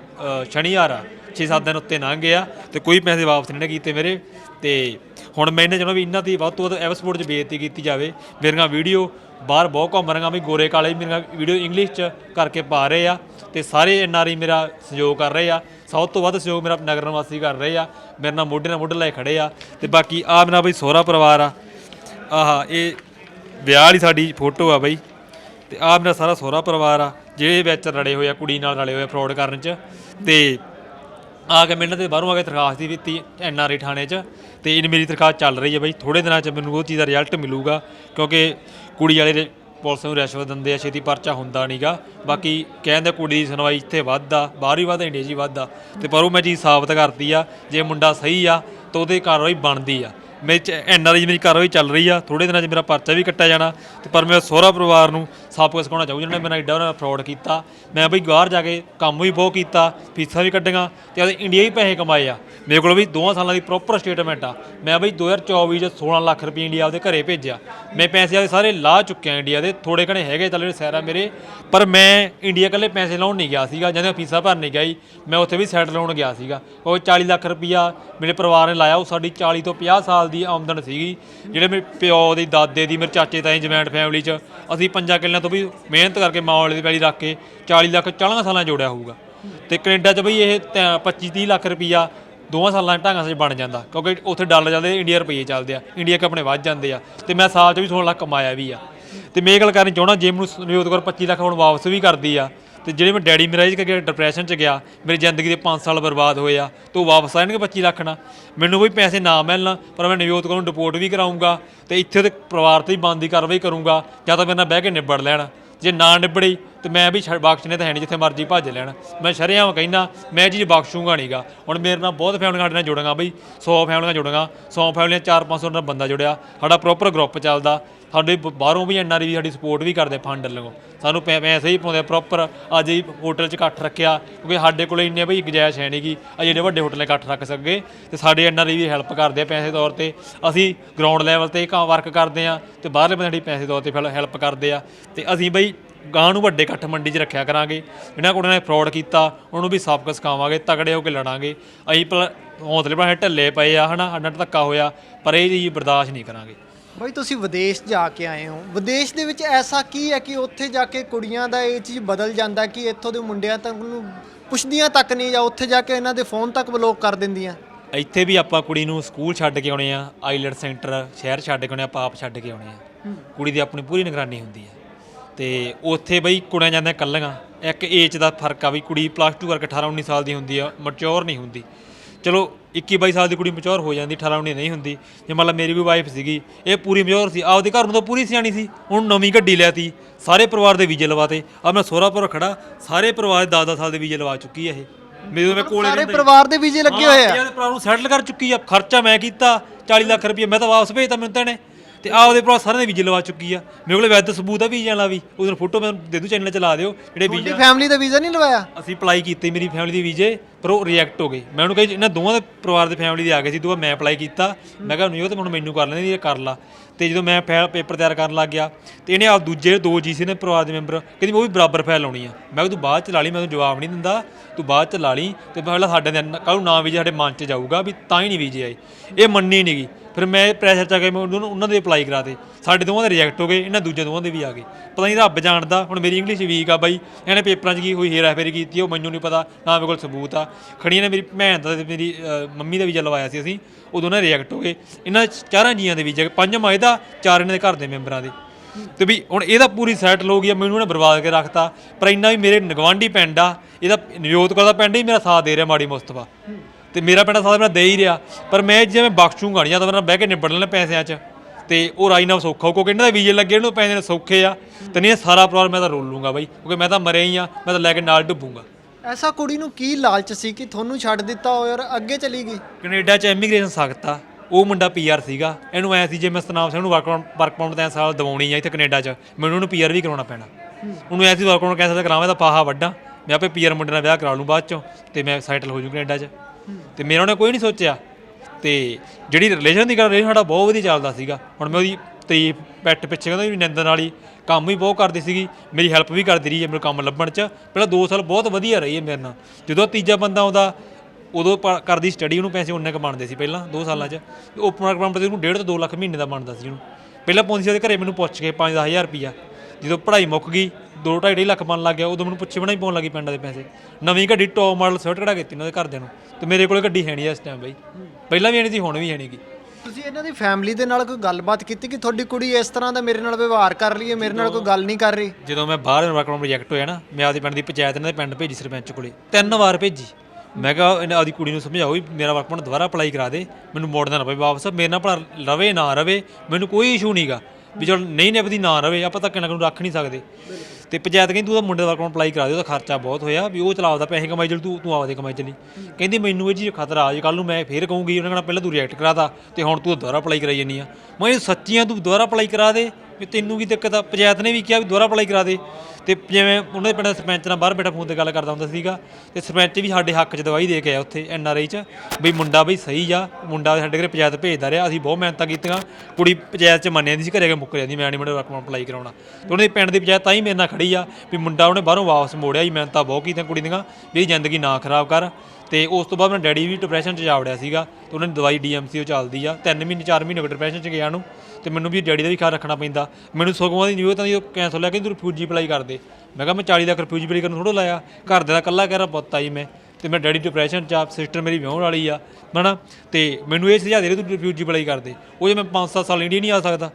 ਸ਼ਨੀਵਾਰ ਆ। 6-7 ਦਿਨ ਉੱਤੇ ਲੰਘ ਗਿਆ ਤੇ ਕੋਈ ਪੈਸੇ ਵਾਪਸ ਨਹੀਂ ਨਾ ਕੀਤੇ ਮੇਰੇ। ਤੇ ਹੁਣ ਮੈਂ ਇਹਨਾਂ ਚਾਹੁੰਦਾ ਵੀ ਇਹਨਾਂ ਦੀ ਵੱਧ ਤੋਂ ਵੱਧ ਐਵਸਪੋਰਟ 'ਚ ਬੇਇੱਜ਼ਤੀ ਕੀਤੀ ਜਾਵੇ। ਮੇਰੀਆਂ ਵੀਡੀਓ ਬਾਹਰ ਬਹੁਤ ਘੁੰਮ ਰਹੀਆਂ ਵੀ ਗੋਰੇ ਕਾਲੇ ਮੇਰੀਆਂ ਵੀਡੀਓ ਇੰਗਲਿਸ਼ 'ਚ ਕਰਕੇ ਪਾ ਰਹੇ ਆ ਤੇ ਸਾਰੇ ਐਨਆਰਆਈ ਮੇਰਾ ਸਹਿਯੋਗ ਕਰ ਰਹੇ ਆ। ਸਭ ਤੋਂ ਵੱਧ ਸਹਿਯੋਗ ਮੇਰਾ ਨਗਰ ਨਿਵਾਸੀ ਕਰ ਰਹੇ ਆ। ਮੇਰੇ ਨਾਲ ਮੋਢੇ ਨਾਲ ਮੋਢੇ ਲਾਏ ਖੜੇ ਆ ਤੇ ਬਾਕੀ ਆ ਮੇਰਾ ਬਈ ਸਹੁਰਾ ਪਰਿਵਾਰ ਆ। ਆਹ, ਇਹ ਵਿਆਹ ਵਾਲੀ ਸਾਡੀ ਫੋਟੋ ਆ ਬਈ। ਤੇ ਆ ਮੇਰਾ ਸਾਰਾ ਸਹੁਰਾ ਪਰਿਵਾਰ ਆ। ਜਿਹੜੇ ਵਿੱਚ ਰਲੇ ਹੋਏ ਆ, ਕੁੜੀ ਨਾਲ ਰਲੇ ਹੋਏ ਆ ਫਰਾਡ ਕਰਨ ਚ। ਤੇ ਆ ਕੇ ਮੈਨੂੰ ਤੇ ਬਾਹਰੋਂ ਆ ਕੇ ਦਰਖਾਸਤ ਦੀ ਦਿੱਤੀ ਐਨ ਆਰ ਆਈ ਥਾਣੇ 'ਚ ਤੇ ਇਹ ਮੇਰੀ ਦਰਖਾਸਤ ਚੱਲ ਰਹੀ ਹੈ ਬਈ ਥੋੜੇ ਦਿਨਾਂ 'ਚ ਮੈਨੂੰ ਉਹ ਚੀਜ਼ ਦਾ ਰਿਜ਼ਲਟ ਮਿਲੂਗਾ ਕਿਉਂਕਿ ਕੁੜੀ ਵਾਲੇ ਦੇ ਪੁਲਿਸ ਨੂੰ ਰਿਸ਼ਵਤ ਦਿੰਦੇ ਆ, ਛੇਤੀ ਪਰਚਾ ਹੁੰਦਾ ਨਹੀਂਗਾ ਬਾਕੀ ਕਹਿੰਦੇ ਕੁੜੀ ਦੀ ਸੁਣਵਾਈ ਇੱਥੇ ਵੱਧ ਆ ਬਾਹਰ ਵੀ ਵੱਧ ਇੰਡੀਆ 'ਚ ਹੀ ਵੱਧ ਆ ਤੇ ਪਰ ਉਹ ਮੈਂ ਚੀਜ਼ ਸਾਬਤ ਕਰਦੀ ਆ, ਜੇ ਮੁੰਡਾ ਸਹੀ ਆ, ਤਾਂ ਉਹਦੇ ਕਾਰਵਾਈ ਬਣਦੀ ਆ। ਮੇਰੇ ਚ ਆਰ ਆਈ ਮੇਰੀ ਕਾਰਵਾਈ ਚੱਲ ਰਹੀ ਆ ਥੋੜੇ ਦਿਨਾਂ 'ਚ ਮੇਰਾ ਪਰਚਾ ਵੀ ਕੱਟਿਆ ਜਾਣਾ। ਤੇ ਪਰ ਮੈਂ ਸਹੁਰਾ ਪਰਿਵਾਰ ਨੂੰ ਸਭ ਸਾਬਕਾ ਸਿਖਾਉਣਾ ਚਾਹੂੰ ਜਿਹਨਾਂ ਨੇ ਮੇਰਾ ਐਡਾ ਉਹਨਾਂ ਫਰਾਡ ਕੀਤਾ। ਮੈਂ ਬਈ ਬਾਹਰ ਜਾ ਕੇ ਕੰਮ ਵੀ ਬਹੁਤ ਕੀਤਾ, ਫੀਸਾਂ ਵੀ ਕੱਢੀਆਂ ਤੇ ਉਹਦੇ ਇੰਡੀਆ ਹੀ ਪੈਸੇ ਕਮਾਏ ਆ। ਮੇਰੇ ਕੋਲ ਵੀ ਦੋਵਾਂ ਸਾਲਾਂ ਦੀ ਪ੍ਰੋਪਰ ਸਟੇਟਮੈਂਟ ਆ। ਮੈਂ ਬਈ 2024 ਚ 16 ਲੱਖ ਰੁਪਏ ਇੰਡੀਆ ਆਪਦੇ ਘਰੇ ਭੇਜਿਆ। ਮੈਂ ਪੈਸੇ ਆਪਦੇ ਸਾਰੇ ਲਾ ਚੁੱਕਿਆ ਇੰਡੀਆ ਦੇ। ਥੋੜੇ ਘਣੇ ਹੈਗੇ ਚੱਲ ਜਿਹੜੇ ਸੈਰਾ ਮੇਰੇ। ਪਰ ਮੈਂ ਇੰਡੀਆ ਕੱਲੇ ਪੈਸੇ ਲਾਉਣ ਨਹੀਂ ਗਿਆ ਸੀਗਾ ਜਦੋਂ ਫੀਸਾਂ ਭਰਨ ਨਹੀਂ ਗਈ। ਮੈਂ ਉੱਥੇ ਵੀ ਸੈਟਲ ਹੋਣ ਗਿਆ ਸੀਗਾ। ਉਹ 40 ਲੱਖ ਰੁਪਈਆ ਮੇਰੇ ਪਰਿਵਾਰ ਨੇ ਲਾਇਆ। ਉਹ ਸਾਡੀ 40 ਤੋਂ 50 ਸਾਲ ਦੀ ਆਮਦਨ ਸੀਗੀ। ਜਿਹੜੇ ਮੇਰੇ ਪਿਓ ਦੀ, ਦਾਦੇ ਦੀ, ਮੇਰੇ ਚਾਚੇ ਤਾਏ ਜੁਆਇੰਟ ਫੈਮਿਲੀ 'ਚ ਅਸੀਂ ਪੰਜਾਂ ਕਿੱਲਿਆਂ ਤੋਂ ਵੀ ਮਿਹਨਤ ਕਰਕੇ ਮਾਂ ਵਾਲੇ ਦੀ ਪੈਲੀ ਰੱਖ ਕੇ 40 ਲੱਖ 40 ਸਾਲਾਂ 'ਚ ਜੋੜਿਆ ਹੋਊਗਾ। ਤੇ ਕੈਨੇਡਾ 'ਚ ਬਈ ਇਹ 25 30 ਲੱਖ ਰੁਪਈਆ ਦੋਵਾਂ ਸਾਲਾਂ ਦੇ ਢੰਗਾਂ 'ਚ ਬਣ ਜਾਂਦਾ, ਕਿਉਂਕਿ ਉੱਥੇ ਡਾਲਰ ਚੱਲਦੇ ਇੰਡੀਆ ਰੁਪਏ ਚੱਲਦੇ ਆ, ਇੰਡੀਆ ਕੇ ਆਪਣੇ ਵੱਧ ਜਾਂਦੇ ਆ ਤੇ ਮੈਂ ਸਾਲ 'ਚ ਵੀ 16 ਲੱਖ ਕਮਾਇਆ ਵੀ ਆ। ਤੇ ਮੈਂ ਇਹ ਗੱਲ ਕਰਨੀ ਚਾਹਣਾ ਜੇ ਮੈਨੂੰ ਨਿਯੋਤ ਕੌਰ 25 ਲੱਖ ਹੁਣ ਵਾਪਸ ਵੀ ਕਰਦੀ ਆ ਤੇ ਜਿਹੜੇ ਮੈਂ ਡੈਡੀ ਮੇਰਾ ਇਹ ਡਿਪਰੈਸ਼ਨ 'ਚ ਗਿਆ, ਮੇਰੀ ਜ਼ਿੰਦਗੀ ਦੇ 5 ਸਾਲ ਬਰਬਾਦ ਹੋਏ ਆ, ਤੇ ਉਹ ਵਾਪਸ ਆਣਗੇ 25 ਲੱਖ ਨਾਲ। ਮੈਨੂੰ ਵੀ ਪੈਸੇ ਨਾ ਮਿਲਣ, ਪਰ ਮੈਂ ਨਿਯੋਤ ਨੂੰ ਰਿਪੋਰਟ ਵੀ ਕਰਾਉਂਗਾ ਤੇ ਇੱਥੇ ਤੇ ਪਰਿਵਾਰ ਤੇ ਹੀ ਬੰਦੀ ਕਾਰਵਾਈ ਕਰੂੰਗਾ, ਜਾਂ ਤਾਂ ਮੇਰੇ ਨਾਲ ਬਹਿ ਕੇ ਨਿਬੜ ਲੈਣ। ਜੇ ਨਾ ਨਿਬੜੀ, ਤੇ ਮੈਂ ਵੀ ਛੱਡ- ਬਖਸ਼ਣੇ ਤਾਂ ਹੈ ਨਹੀਂ ਜਿੱਥੇ ਮਰਜ਼ੀ ਭੱਜ ਲੈਣ। ਮੈਂ ਸ਼ਰਿਆਮ ਕਹਿੰਦਾ, ਮੈਂ ਇਹ ਚੀਜ਼ ਬਖਸ਼ੂਗਾ ਨਹੀਂਗਾ ਹੁਣ ਮੇਰੇ ਨਾਲ ਬਹੁਤ ਫੈਮਲੀਆਂ ਸਾਡੇ ਨਾਲ ਜੁੜਾਂਗਾ ਬਈ 100 ਫੈਮਲੀਆਂ ਜੁੜਾਂਗਾ 100 ਫੈਮਲੀਆਂ 4-500 ਨਾਲ ਬੰਦਾ ਜੁੜਿਆ, ਸਾਡਾ ਪ੍ਰੋਪਰ ਗਰੁੱਪ ਚੱਲਦਾ। ਸਾਡੇ ਬ- ਬਾਹਰੋਂ ਵੀ ਐਨਆਰਈ ਵੀ ਸਾਡੀ ਸਪੋਰਟ ਵੀ ਕਰਦੇ ਫੰਡ ਵੱਲੋਂ। ਸਾਨੂੰ ਪੈ- ਪੈਸੇ ਹੀ ਪਾਉਂਦੇ ਪ੍ਰੋਪਰ ਅੱਜ ਹੀ ਹੋਟਲ 'ਚ ਇਕੱਠ ਰੱਖਿਆ, ਕਿਉਂਕਿ ਸਾਡੇ ਕੋਲ ਇੰਨੇ ਬਈ ਗੁੰਜਾਇਸ਼ ਹੈ ਨਹੀਂਗੀ ਅਜੇ ਜਿਹੜੇ ਵੱਡੇ ਹੋਟਲ ਇਕੱਠ ਰੱਖ ਸਕੇ ਤੇ ਸਾਡੇ ਐਨਆਰਈ ਵੀ ਹੈਲਪ ਕਰਦੇ ਆ ਪੈਸੇ ਤੌਰ ਤੇ। ਅਸੀਂ ਗਰਾਊਂਡ ਲੈਵਲ ਤੇ ਕਾ ਵਰਕ ਕਰਦੇ ਆ, ਤੇ ਬਾਹਰਲੇ ਬੰਦੇ ਸਾਡੀ ਪੈਸੇ ਤੌਰ ਤੇ ਫਿਰ ਹੈਲਪ ਕਰਦੇ ਆ। ਤੇ ਅਸੀਂ ਬਈ ਗਾਂ ਨੂੰ ਵੱਡੇ ਇਕੱਠ ਮੰਡੀ 'ਚ ਰੱਖਿਆ ਕਰਾਂਗੇ। ਇਹਨਾਂ ਕੋਲ ਨੇ ਫਰਾਡ ਕੀਤਾ, ਉਹਨੂੰ ਵੀ ਸਬਕ ਸਿਖਾਵਾਂਗੇ ਤਗੜੇ ਹੋ ਕੇ ਲੜਾਂਗੇ। ਅਸੀਂ ਭਲਾ ਹੌਸਲੇ ਭਾਵੇਂ ਢੱਲੇ ਪਏ ਆ, ਹਨਾ, ਸਾਡਾ ਧੱਕਾ ਹੋਇਆ, ਪਰ ਇਹ ਜੀ ਬਰਦਾਸ਼ਤ ਨਹੀਂ ਕਰਾਂਗੇ। ਬਈ ਤੁਸੀਂ ਵਿਦੇਸ਼ ਜਾ ਕੇ ਆਏ ਹੋ। ਵਿਦੇਸ਼ ਦੇ ਵਿੱਚ ਐਸਾ ਕੀ ਹੈ ਕਿ ਉੱਥੇ ਜਾ ਕੇ ਕੁੜੀਆਂ ਦਾ ਇਹ ਚੀਜ਼ ਬਦਲ ਜਾਂਦਾ ਕਿ ਇੱਥੋਂ ਦੇ ਮੁੰਡਿਆਂ ਤੱਕ ਨੂੰ ਪੁੱਛਦੀਆਂ ਤੱਕ ਨਹੀਂ ਜਾਂ ਉੱਥੇ ਜਾ ਕੇ ਇਹਨਾਂ ਦੇ ਫੋਨ ਤੱਕ ਬਲੌਕ ਕਰ ਦਿੰਦੀਆਂ? ਇੱਥੇ ਵੀ ਆਪਾਂ ਕੁੜੀ ਨੂੰ ਸਕੂਲ ਛੱਡ ਕੇ ਆਉਣੇ ਆ ਆਈਲੈਟ ਸੈਂਟਰ ਸ਼ਹਿਰ ਛੱਡ ਕੇ ਆਉਣੇ ਆ ਆਪਾਂ ਆਪ ਛੱਡ ਕੇ ਆਉਣੇ ਆ। ਕੁੜੀ ਦੀ ਆਪਣੀ ਪੂਰੀ ਨਿਗਰਾਨੀ ਹੁੰਦੀ ਹੈ। ਤੇ ਉੱਥੇ ਬਈ ਕੁੜੀਆਂ ਜਾਂਦੀਆਂ ਕੱਲੀਆਂ ਇੱਕ ਏਜ ਦਾ ਫ਼ਰਕ ਆ ਵੀ ਕੁੜੀ ਪਲੱਸ 2 ਕਰਕੇ 18 19 ਸਾਲ ਦੀ ਹੁੰਦੀ ਆ ਮੈਚੁਰ ਨਹੀਂ ਹੁੰਦੀ। ਚਲੋ 21 22 ਸਾਲ ਦੀ ਕੁੜੀ ਮੈਚੁਰ ਹੋ ਜਾਂਦੀ 18 19 ਨਹੀਂ ਹੁੰਦੀ। ਜੇ ਮੰਨ ਲਾ ਮੇਰੀ ਵੀ ਵਾਈਫ ਸੀਗੀ ਇਹ ਪੂਰੀ ਮੈਚੁਰ ਸੀ ਆਪਦੇ ਘਰ ਨੂੰ ਤਾਂ ਪੂਰੀ ਸਿਆਣੀ ਸੀ ਹੁਣ ਨਵੀਂ ਗੱਡੀ ਲਿਆਤੀ ਸਾਰੇ ਪਰਿਵਾਰ ਦੇ ਵੀਜ਼ੇ ਲਵਾਤੇ। ਆ ਮੈਂ ਸੋਹਰਾਪੁਰ ਖੜਾ ਸਾਰੇ ਪਰਿਵਾਰ ਦੇ 10 10 ਸਾਲ ਦੇ ਵੀਜ਼ੇ ਲਵਾ ਚੁੱਕੀ ਆ ਇਹ। ਮੇਰੇ ਮੈਂ ਕੋਲੇ ਸਾਰੇ। ਪਰਿਵਾਰ ਦੇ ਵੀਜ਼ੇ ਲੱਗੇ ਹੋਏ ਆ। ਇਹਦੇ ਭਰਾ ਨੂੰ ਸੈਟਲ ਕਰ ਚੁੱਕੀ ਆ ਖਰਚਾ ਮੈਂ ਕੀਤਾ 40 ਲੱਖ ਰੁਪਏ ਮੈਂ ਤਾਂ ਵਾਪਸ ਭੇਜਤਾ ਮੈਨੂੰ ਤਾਂ ਨੇ ਤੇ ਆਪਦੇ ਭਰਾ ਸਾਰਿਆਂ ਦੇ ਵੀਜ਼ੇ ਲਵਾ ਚੁੱਕੀ ਆ। ਮੇਰੇ ਕੋਲੇ ਵੈਦ ਸਬੂਤ ਆ ਵੀਜ਼ਿਆਂ ਵਾਲਾ ਵੀ। ਉਹਦੇ ਫੋਟੋ ਮੈਂ ਦੇ ਦੂ ਚੈਨਲ ਚਲਾ ਦਿਓ ਜਿਹੜੇ ਵੀਜ਼ਾ ਫੈਮਿਲੀ ਦਾ ਵੀਜ਼ਾ ਨਹੀਂ ਲਵਾਇਆ? ਅਸੀਂ ਅਪਲਾਈ ਕੀਤੇ ਮੇਰੀ ਫੈਮਿਲੀ ਦੇ ਵੀਜ਼ੇ ਪਰ ਉਹ ਰਿਜੈਕਟ ਹੋ ਗਏ। ਮੈਂ ਉਹਨੂੰ ਕਹੀ ਇਹਨਾਂ ਦੋਵਾਂ ਦੇ ਪਰਿਵਾਰ ਦੇ ਫੈਮਿਲੀ ਦੇ ਆ ਗਏ ਸੀ ਦੁਆ ਮੈਂ ਅਪਲਾਈ ਕੀਤਾ। ਮੈਂ ਕਿਹਾ ਨਹੀਂ ਉਹ ਤੇ ਹੁਣ ਮੈਨੂੰ ਕਰ ਲੈਂਦੇ ਇਹ ਕਰ ਲਾ। ਤੇ ਜਦੋਂ ਮੈਂ ਫਾਈਲ ਪੇਪਰ ਤਿਆਰ ਕਰਨ ਲੱਗ ਗਿਆ ਤੇ ਇਹਨੇ ਆ ਦੂਜੇ ਦੋ ਜੀ ਸੀ ਨੇ ਪਰਿਵਾਰ ਦੇ ਮੈਂਬਰ ਕਹਿੰਦੀ ਉਹ ਵੀ ਬਰਾਬਰ ਫਾਈਲ ਲਾਉਣੀ ਆ। ਮੈਂ ਕਿਹਾ ਤੂੰ ਬਾਅਦ ਚ ਲਾ ਲਈ ਮੈਂ ਤੈਨੂੰ ਜਵਾਬ ਨਹੀਂ ਦਿੰਦਾ। ਤੂੰ ਬਾਅਦ ਚ ਲਾ ਲਈ ਤੇ ਪਹਿਲਾਂ ਸਾਡੇ ਦੇ ਕੱਲ ਨੂੰ ਨਾ ਵੀਜ਼ੇ ਸਾਡੇ ਮਨ ਚ ਜਾਊਗਾ ਵੀ ਤਾਂ ਹੀ ਨਹੀਂ ਵੀਜ਼ੇ ਆਏ। ਇਹ ਮੰਨੀ ਨਹੀਂਗੀ ਫਿਰ ਮੈਂ ਪ੍ਰੈਸ਼ਰ ਚ ਆ ਕੇ ਮੈਂ ਉਹਨਾਂ ਉਹਨਾਂ ਦੇ ਅਪਲਾਈ ਕਰਾਤੇ ਸਾਡੇ ਦੋਵਾਂ ਦੇ ਰਿਜੈਕਟ ਹੋ ਗਏ, ਇਹਨਾਂ ਦੂਜੇ ਦੋਵਾਂ ਦੇ ਵੀ ਆ ਗਏ। ਪਤਾ ਨਹੀਂ ਰੱਬ ਜਾਣਦਾ, ਹੁਣ ਮੇਰੀ ਇੰਗਲਿਸ਼ ਵੀਕ ਆ ਬਾਈ। ਇਹਨੇ ਪੇਪਰਾਂ 'ਚ ਕੀ ਹੋਈ, ਹੇਰਾ ਫੇਰੀ ਕੀਤੀ, ਉਹ ਮੈਨੂੰ ਨਹੀਂ ਪਤਾ, ਨਾ ਮੇਰੇ ਕੋਲ ਸਬੂਤ ਆ। ਖੜੀਆਂ ਨੇ ਮੇਰੀ ਭੈਣ ਦਾ ਤੇ ਮੇਰੀ ਮੰਮੀ ਦਾ ਵੀਜ਼ਾ ਲਵਾਇਆ ਸੀ ਅਸੀਂ, ਉਦੋਂ ਨਾ ਰਿਜੈਕਟ ਹੋ ਗਏ। ਇਹਨਾਂ ਚਾਰਾਂ ਜੀਆਂ ਦੇ ਵੀਜ਼, ਪੰਜ ਮਾਏ ਦਾ, ਚਾਰ ਇਹਨਾਂ ਦੇ ਘਰ ਦੇ ਮੈਂਬਰਾਂ ਦੇ। ਤੇ ਵੀ ਹੁਣ ਇਹਦਾ ਪੂਰੀ ਸੈਟਲ ਹੋ ਗਈ ਆ, ਮੈਨੂੰ ਉਹਨੇ ਬਰਬਾਦ ਕੇ ਰੱਖਤਾ। ਪਰ ਇੰਨਾ ਵੀ ਮੇਰੇ ਨਗਵਾਂਢੀ ਪਿੰਡ ਆ, ਇਹਦਾ ਨਿਯੋਤ ਕਰਦਾ ਪਿੰਡ ਹੀ ਮੇਰਾ ਸਾਥ ਦੇ ਰਿਹਾ ਮਾੜੀ ਮੁਸਤਫਾ। ਤੇ ਮੇਰਾ ਪਿੰਡ ਸਾਥ ਮੇਰਾ ਦੇ ਹੀ ਰਿਹਾ। ਪਰ ਮੈਂ ਜਿਵੇਂ ਬਖਸ਼ੂਗਾ ਨਹੀਂ ਜਾਂ ਤਾਂ ਮੇਰਾ ਬਹਿ ਕੇ ਨਿਬੜ ਲੈਣਾ ਪੈਸਿਆਂ 'ਚ। ਤੇ ਉਹ ਰਾਈ ਨਾਲ ਸੌਖਾ ਹੋ ਕਿਉਂਕਿ ਇਹਨਾਂ ਦੇ ਵੀਜ਼ੇ ਲੱਗੇ ਇਹਨੂੰ ਪੈਸੇ ਸੌਖੇ ਆ। ਤੇ ਨਹੀਂ ਇਹ ਸਾਰਾ ਪਰਿਵਾਰ ਮੈਂ ਤਾਂ ਰੋਲ ਲੂੰਗਾ ਬਾਈ ਕਿਉਂਕਿ ਮੈਂ ਤਾਂ ਮਰਿਆ ਹੀ ਆ ਮੈਂ ਤਾਂ ਲੈ ਕੇ ਨਾਲ ਡੁੱਬੂਗਾ। ਐਸਾ ਕੁੜੀ ਨੂੰ ਕੀ ਲਾਲਚ ਸੀ ਕਿ ਤੁਹਾਨੂੰ ਛੱਡ ਦਿੱਤਾ ਹੋਇਆ ਔਰ ਅੱਗੇ ਚਲੀ ਗਈ? ਕੈਨੇਡਾ 'ਚ ਇਮੀਗ੍ਰੇਸ਼ਨ ਸਖਤ ਆ। ਉਹ ਮੁੰਡਾ ਪੀਆਰ ਸੀਗਾ। ਇਹਨੂੰ ਐ ਸੀ ਜੇ ਮੈਂ ਸਤਨਾਮ ਸਿੰਘ ਨੂੰ ਵਰਕ ਵਰਕ ਪਰਮਿਟ ਤਾਂ ਸਾਲ ਦਵਾਉਣੀ ਆ ਇੱਥੇ ਕੈਨੇਡਾ 'ਚ ਮੈਨੂੰ ਉਹਨੂੰ ਪੀਆਰ ਵੀ ਕਰਾਉਣਾ ਪੈਣਾ। ਉਹਨੂੰ ਐ ਸੀ ਵਰਕ ਪਰਮਿਟ ਕੈਂਸਲ ਕਰਾਵਾਂ ਤਾਂ ਪਾਹਾ ਵੱਡਾ ਮੈਂ ਆਪੇ ਪੀਆਰ ਮੁੰਡੇ ਨਾਲ ਵਿਆਹ ਕਰਾ ਲੂੰ ਬਾਅਦ 'ਚੋਂ ਤੇ ਮੈਂ ਸੈਟਲ ਹੋ ਜੂ ਕੈਨੇਡਾ 'ਚ। ਤੇ ਮੇਰਾ ਉਹਨੇ ਕੋਈ ਨਹੀਂ ਸੋਚਿਆ। ਤੇ ਜਿਹੜੀ ਰਿਲੇਸ਼ਨ ਦੀ ਗੱਲ ਰਿਲੇਸ਼ਨ ਸਾਡਾ ਬਹੁਤ ਵਧੀਆ ਚੱਲਦਾ ਸੀਗਾ। ਹੁਣ ਮੈਂ ਉਹਦੀ ਤਰੀਫ ਪੈਟ ਪਿੱਛੇ ਕਹਿੰਦਾ ਵੀ ਨਿੰਦਨ ਵਾਲੀ ਕੰਮ ਵੀ ਬਹੁਤ ਕਰਦੀ ਸੀਗੀ। ਮੇਰੀ ਹੈਲਪ ਵੀ ਕਰਦੀ ਰਹੀ ਹੈ ਮੈਨੂੰ ਕੰਮ ਲੱਭਣ 'ਚ। ਪਹਿਲਾਂ 2 ਸਾਲ ਬਹੁਤ ਵਧੀਆ ਰਹੀ ਹੈ ਮੇਰੇ ਨਾਲ। ਜਦੋਂ ਤੀਜਾ ਬੰਦਾ ਆਉਂਦਾ, ਉਦੋਂ ਪ- ਕਰਦੀ ਸਟੱਡੀ ਉਹਨੂੰ ਪੈਸੇ ਉਨੇ ਕੁ ਬਣਦੇ ਸੀ ਪਹਿਲਾਂ 2 ਸਾਲਾਂ 'ਚ। ਓਪਨ ਕੰਮ ਉਹਨੂੰ 1.5 ਤੋਂ 2 ਲੱਖ ਮਹੀਨੇ ਦਾ ਬਣਦਾ ਸੀ ਉਹਨੂੰ। ਪਹਿਲਾਂ ਪਾਉਂਦੀ ਸੀ ਉਹਦੇ ਘਰੇ ਮੈਨੂੰ ਪੁੱਛ ਕੇ 5-10000 ਰੁਪਿਆ ਜਦੋਂ ਪੜ੍ਹਾਈ ਮੁੱਕ ਗਈ 2.5 ਲੱਖ ਬਣ ਲੱਗ ਗਿਆ ਉਦੋਂ ਮੈਨੂੰ ਪੁੱਛੇ ਬਣਾ ਹੀ ਪਾਉਣ ਲੱਗੀ ਪਿੰਡਾਂ ਦੇ ਪੈਸੇ। ਨਵੀਂ ਗੱਡੀ ਟੌਪ ਮਾਡਲ ਸਰਟ ਕਢਾ ਕੇ ਦਿੱਤੀ ਉਹਨਾਂ ਦੇ ਘਰਦਿਆਂ ਨੂੰ। ਤੇ ਮੇਰੇ ਕੋਲ ਗੱਡੀ ਹੈ ਨਹੀਂ ਇਸ ਟਾਈਮ ਬਾਈ। ਪਹਿਲਾਂ ਵੀ ਹੈ ਨਹੀਂ ਸੀ ਹੁਣ ਵੀ ਹੈ ਨਹੀਂਗੀ ਤੁਸੀਂ ਇਹਨਾਂ ਦੀ ਫੈਮਿਲੀ ਦੇ ਨਾਲ ਕੋਈ ਗੱਲਬਾਤ ਕੀਤੀ ਕਿ ਤੁਹਾਡੀ ਕੁੜੀ ਇਸ ਤਰ੍ਹਾਂ ਦਾ ਮੇਰੇ ਨਾਲ ਵਿਵਹਾਰ ਕਰ ਰਹੀ ਹੈ ਮੇਰੇ ਨਾਲ ਕੋਈ ਗੱਲ ਨਹੀਂ ਕਰ ਰਹੀ? ਜਦੋਂ ਮੈਂ ਬਾਹਰ ਵਰਕ ਫਰਮ ਪ੍ਰੋਜੈਕਟ ਹੋਇਆ ਨਾ ਮੈਂ ਆਪਦੇ ਪਿੰਡ ਦੀ ਪੰਚਾਇਤ ਇਹਨਾਂ ਦੇ ਪਿੰਡ ਭੇਜੀ ਸਰਪੰਚ ਕੋਲੇ। ਤਿੰਨ ਵਾਰ ਭੇਜੀ। ਮੈਂ ਕਿਹਾ ਇਹਨਾਂ ਆਪਦੀ ਕੁੜੀ ਨੂੰ ਸਮਝਾਓ ਵੀ ਮੇਰਾ ਵਰਕ ਪਰਮਿਟ ਦੁਬਾਰਾ ਅਪਲਾਈ ਕਰਾ ਦੇ ਮੈਨੂੰ ਮੋੜਨਾ ਨਾ ਪਵੇ ਵਾਪਸ ਮੇਰੇ ਨਾਲ ਭਲਾ ਰਵੇ ਨਾ ਰਵੇ ਮੈਨੂੰ ਕੋਈ ਇਸ਼ੂ ਨਹੀਂਗਾ ਵੀ ਚਲ ਨਹੀਂ ਨਿਭਦੀ ਨਾ ਰਵੇ ਆਪਾਂ ਧੱਕੇ ਨਾਲ ਨੂੰ ਰੱਖ ਨਹੀਂ ਸਕਦੇ। ਤੇ ਪੰਚਾਇਤ ਕਹਿੰਦੀ ਤੂੰ ਤਾਂ ਮੁੰਡੇ ਦਾ ਵਰਕ ਅਪਲਾਈ ਕਰਾ ਦੇ ਉਹਦਾ ਖਰਚਾ ਬਹੁਤ ਹੋਇਆ ਵੀ ਉਹ ਚਲਾਵਦਾ ਪੈਸੇ ਕਮਾਈ, ਚਲ ਤੂੰ ਤੂੰ ਆਪਦੇ ਕਮਾਈ ਚਲੀ। ਕਹਿੰਦੀ ਮੈਨੂੰ ਇਹ ਚੀਜ਼ ਖਤਰਾ ਆ, ਜੇ ਕੱਲ ਨੂੰ ਮੈਂ ਫੇਰ ਕਹੂੰਗੀ, ਉਹਨਾਂ ਕਹਿੰਦਾ ਪਹਿਲਾਂ ਤੂੰ ਰਿਐਕਟ ਕਰਾਤਾ ਤੇ ਹੁਣ ਤੂੰ ਦੁਬਾਰਾ ਅਪਲਾਈ ਕਰਾਈ ਜਾਨੀ ਆ। ਮੈਂ ਕਿਹਾ, ਸੱਚੀਆਂ ਤੂੰ ਦੁਬਾਰਾ ਅਪਲਾਈ ਕਰਾ ਦੇ ਵੀ ਤੈਨੂੰ ਕੀ ਦਿੱਕਤ ਆ? ਪੰਚਾਇਤ ਨੇ ਵੀ ਕਿਹਾ ਵੀ ਦੁਬਾਰਾ ਅਪਲਾਈ ਕਰਾ ਦੇ। ਤੇ ਜਿਵੇਂ ਉਹਨਾਂ ਦੇ ਪਿੰਡ ਦਾ ਸਰਪੰਚ ਨਾਲ ਬਾਹਰ ਬੈਠਾ ਫੋਨ ਤੇ ਗੱਲ ਕਰਦਾ ਹੁੰਦਾ ਸੀਗਾ। ਤੇ ਸਰਪੰਚ ਵੀ ਸਾਡੇ ਹੱਕ 'ਚ ਦਵਾਈ ਦੇ ਕੇ ਆਇਆ ਉੱਥੇ ਐਨ ਆਰ ਆਈ 'ਚ ਵੀ ਮੁੰਡਾ ਬਈ ਸਹੀ ਆ, ਮੁੰਡਾ ਸਾਡੇ ਘਰੇ ਪੰਚਾਇਤ ਭੇਜਦਾ ਰਿਹਾ, ਅਸੀਂ ਬਹੁਤ ਮਿਹਨਤਾਂ ਕੀਤੀਆਂ। ਕੁੜੀ ਪੰਚਾਇਤ 'ਚ ਮੰਨਿਆ ਨਹੀਂ ਸੀ, ਘਰੇ ਆ ਕੇ ਮੁੱਕ ਜਾਂਦੀ, ਮੈਂ ਨਹੀਂ ਮੁੰਡੇ ਵਰਕ ਅਪਲਾਈ ਕਰਾਉਣਾ। ਤੇ ਉਹਨਾਂ ਦੇ ਪਿੰਡ ਦੀ ਪੰਚਾਇਤ ਤਾਂ ਹੀ ਮੇਰੇ ਨਾਲ ਖੜੀ ਆ ਵੀ ਮੁੰਡਾ ਉਹਨੇ ਬਾਹਰੋਂ ਵਾਪਸ ਮੋੜਿਆ ਜੀ, ਮਿਹਨਤਾਂ ਬਹੁਤ ਕੀਤੀਆਂ ਕੁੜੀ ਦੀਆਂ ਵੀ ਜ਼ਿੰਦਗੀ ਨਾ ਖਰਾਬ ਕਰ। ਤੇ ਉਸ ਤੋਂ ਬਾਅਦ ਮੇਰਾ ਡੈਡੀ ਵੀ ਡਿਪਰੈਸ਼ਨ 'ਚ ਜਾ ਵੜਿਆ ਸੀਗਾ ਤੇ ਉਹਨਾਂ ਦੀ ਦਵਾਈ ਡੀਐਮਸੀ ਉਹ ਚੱਲਦੀ ਆ। 3 ਮਹੀਨੇ 4 ਮਹੀਨੇ ਹੋ ਗਏ ਡਿਪਰੈਸ਼ਨ 'ਚ ਗਿਆ ਨੂੰ ਤੇ ਮੈਨੂੰ ਵੀ ਡੈਡੀ ਦਾ ਵੀ ਖਿਆਲ ਰੱਖਣਾ ਪੈਂਦਾ। ਮੈਨੂੰ ਸਗੋਂ ਦੀ ਨਿਊ ਤਾਂ ਦੀ ਕੈਂਸਲ ਲਿਆ ਕਿ ਤੂੰ ਰਿਫਿਊਜੀ ਅਪਲਾਈ ਕਰ ਦੇ। ਮੈਂ ਕਿਹਾ, ਮੈਂ 40 ਲੱਖ ਰਿਫਿਊਜੀ ਅਪਲਾਈ ਕਰਨ ਥੋੜੋ ਲਾਇਆ। ਘਰ ਦੇ ਦਾ ਕੱਲਾ ਕਹਿ ਰਿਹਾ, ਪੁੱਤ ਆਈ ਮੈਂ। ਤੇ ਮੇਰਾ ਡੈਡੀ ਡਿਪਰੈਸ਼ਨ 'ਚ ਆ ਸਿਸਟਰ ਮੇਰੀ ਵਿਆਹਣ ਵਾਲੀ ਆ, ਹਨਾ? ਤੇ ਮੈਨੂੰ ਇਹ ਸੁਝਾਅ ਦੇ ਰਿਹਾ, ਤੂੰ ਰਿਫਿਊਜੀ ਅਪਲਾਈ ਕਰ ਦੇ। ਉਹ ਜੇ ਮੈਂ 5-7 ਸਾਲ ਇੰਡੀਆ ਨਹੀਂ ਆ ਸਕਦਾ,